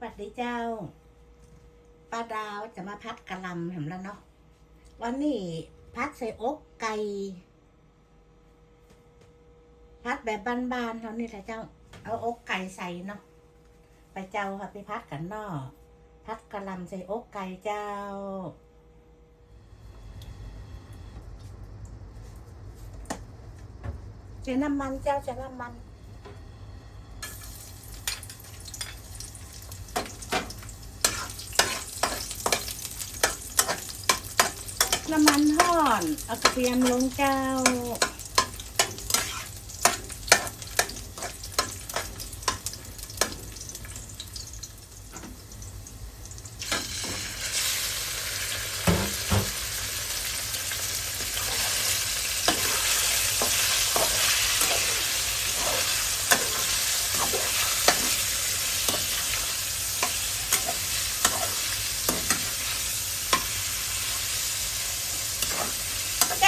สวัสดีเจ้าป้าดาวจะมาพัดกะลำเห็นแล้วเนาะวันนี้พัดใส่อกไก่พัดแบบบ้านๆเท่านี้แหละเจ้า เอาอกไก่ใส่เนาะไปเจ้าค่ะไปพัดกันเนาะพัดกะลำใส่อกไก่เจ้าเจน้ำมันเจ้าเจน้ำมัน ห่อนเอากระเทียมลงเจ้า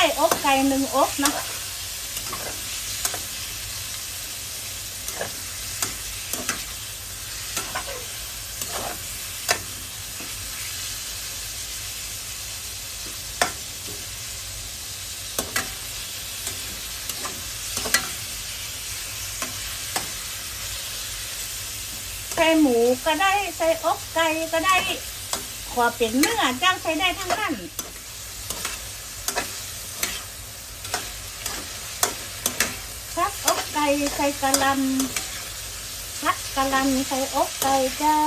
ก่อกไก่หนึ่งอกนะใส่หมูก็ได้ใส่อกไก่ก็ได้ ขอเป็นเนื้อจ้าใช้ได้ทั้งนั้น พัดอก ไก่ใส่กะลำพัดกะลำใส่อกไก่เจ้า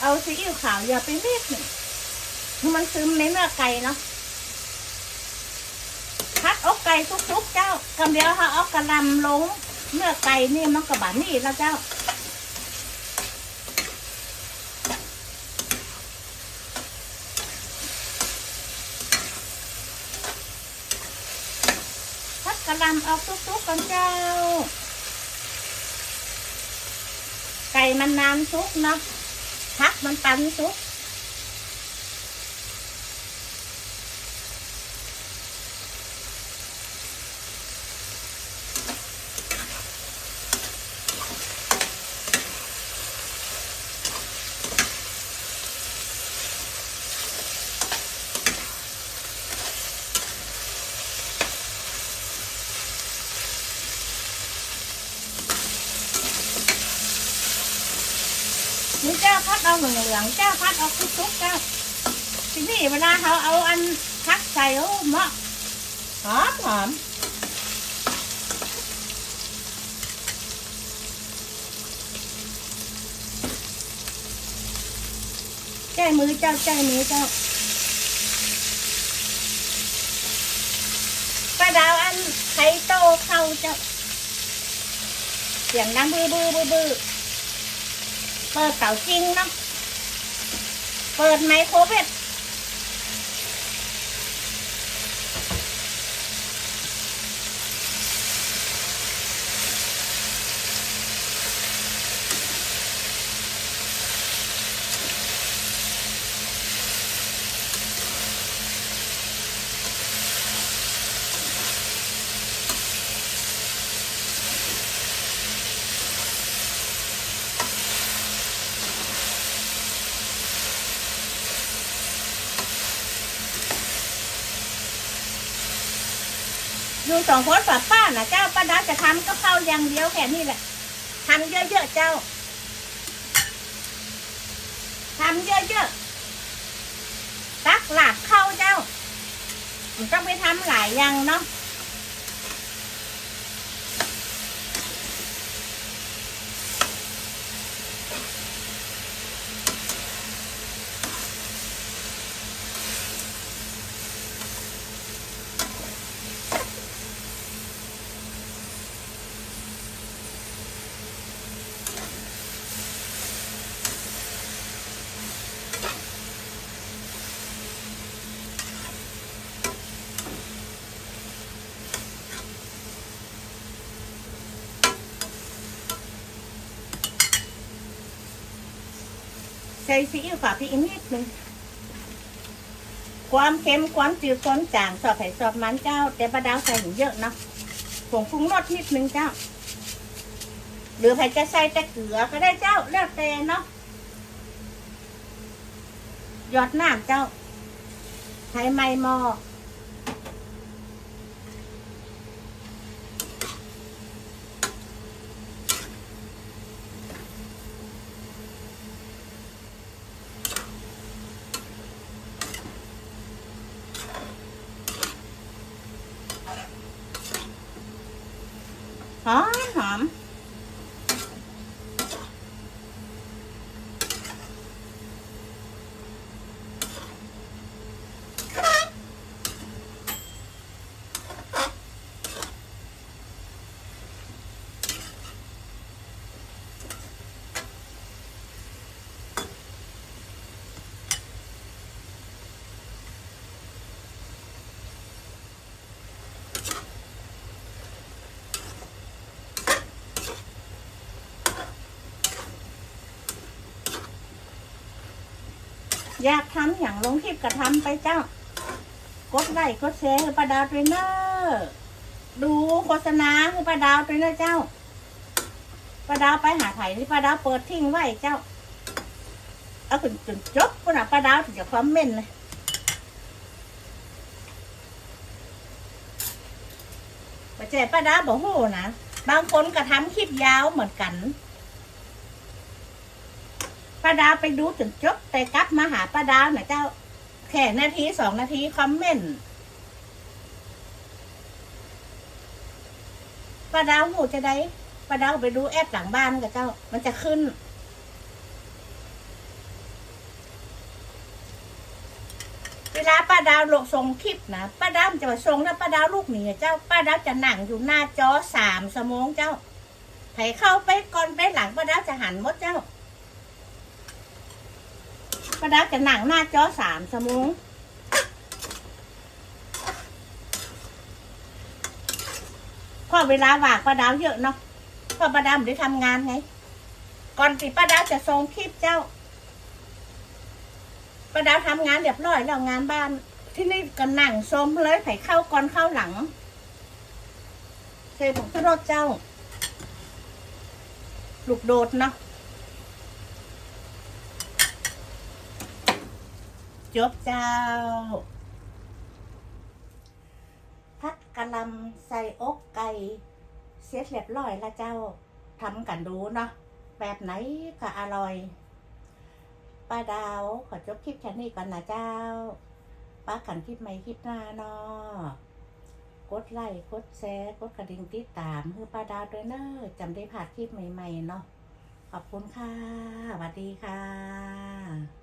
เอาซีอิ๊วขาวอย่าไปเม็ดหนึ่งมันซึมในเนื้อไก่เนาะพัดอกไก่ทุกๆเจ้ากำเดียวค่ะอากระลำลงเนื้อไก่นี่มันกระบาดนี่แล้วเจ้า ระลำออกทุกๆกันเจ้า ไก่มันนานสุกเนาะพักมันตันสุก นี่เจ้าพัดเอาเหลืองเหลืองๆเจ้าพัดเอาทุกๆเจ้าทีนี้เวลาเขาเอาอันพักใส่โอ้เหมาะหอมหอมใจมือเจ้าใจมือเจ้าป้าดาวอันไข่โตเข้าเจ้าเสียงดังบื้อบื้อบื้อบื้อ เปิดเตาจริงเนาะ เปิดไมโครเวฟ อยู่สองคนฝาป้าน่ะเจ้าป้าดาจะทำก็เข้าอย่างเดียวแค่นี้แหละทำเยอะๆเจ้าทำเยอะๆตักหลากเข้าเจ้ามันต้องไปทำหลายอย่างเนาะ ส่ซีอิ๊วฝาพริกอีกนิดนึงความเค็มความจืดความจางสอบไผ่สอบมันเจ้า แต่ปลาดาวใส่เยอะเนาะผงปรุงรสนิดนึงเจ้า หรือไผ่จะใส่แต่เกลือก็ได้เจ้าแล้วแต่เนาะหยอดน้ำเจ้าใช้ไม้หม้อ ห อยากทำอย่างลงทิพย์ก็ทำไปเจ้า กดไลค์กดแชร์ให้ป้าดาวด้วยเนอะดูโฆษณาให้ป้าดาวด้วยเนอะเจ้าป้าดาวไปหาไผ่ที่ป้าดาวเปิดทิ้งไว้เจ้า เอาจนจนจบคนอะป้าดาวถึงจะคอมเมนต์เลยปัจจัยป้าดาวบอกโหนะบางคนก็ทำคลิปยาวเหมือนกัน ป้าดาวไปดูจนจบแต่กลับมาหาป้าดาวหนะเจ้า แค่นาทีสองนาทีคอมเมนต์ป้าดาวหูจะได้ป้าดาวไปดูแอปหลังบ้านกับเจ้า มันจะขึ้น เวลาป้าดาวลงส่งคลิปนะป้าดาวมันจะมาส่งแล้วป้าดาวลูกหนีเจ้าป้าดาวจะนั่งอยู่หน้าจอสามสมงเจ้าไถเข้าไปก่อนไปหลังป้าดาวจะหันหมดเจ้า ป้าดาวจะหนังหน้าจอสามสมุงเพราะเวลาว่างป้าดาวเยอะเนาะเพราะป้าดาวไม่ได้ทำงานไง ก่อนที่ป้าดาวจะส่งคลิปเจ้าป้าดาวทำงานเรียบร้อยแล้วงานบ้าน ที่นี่ก็หนังชมเลยไผ่เข้าก่อนเข้าหลังเคยผมก็รถเจ้า ลูกโดดเนาะ จบเจ้า พัดกะลำใส่อกไก่ เสร็จเรียบร้อยล้วเจ้าทำกันดูเนาะแบบไหนก็อร่อยป้าดาวขอจบคลิปแค่นี้ก่อนนะเจ้าป้ากันคลิปใหม่คลิปหน้าเนาะกดไลค์กดแชร์กดกระดิ่งติดตามคือป้าดาวด้วยเนอะจำได้ผ่านคลิปใหม่ๆเนาะขอบคุณค่ะสวัสดีค่ะ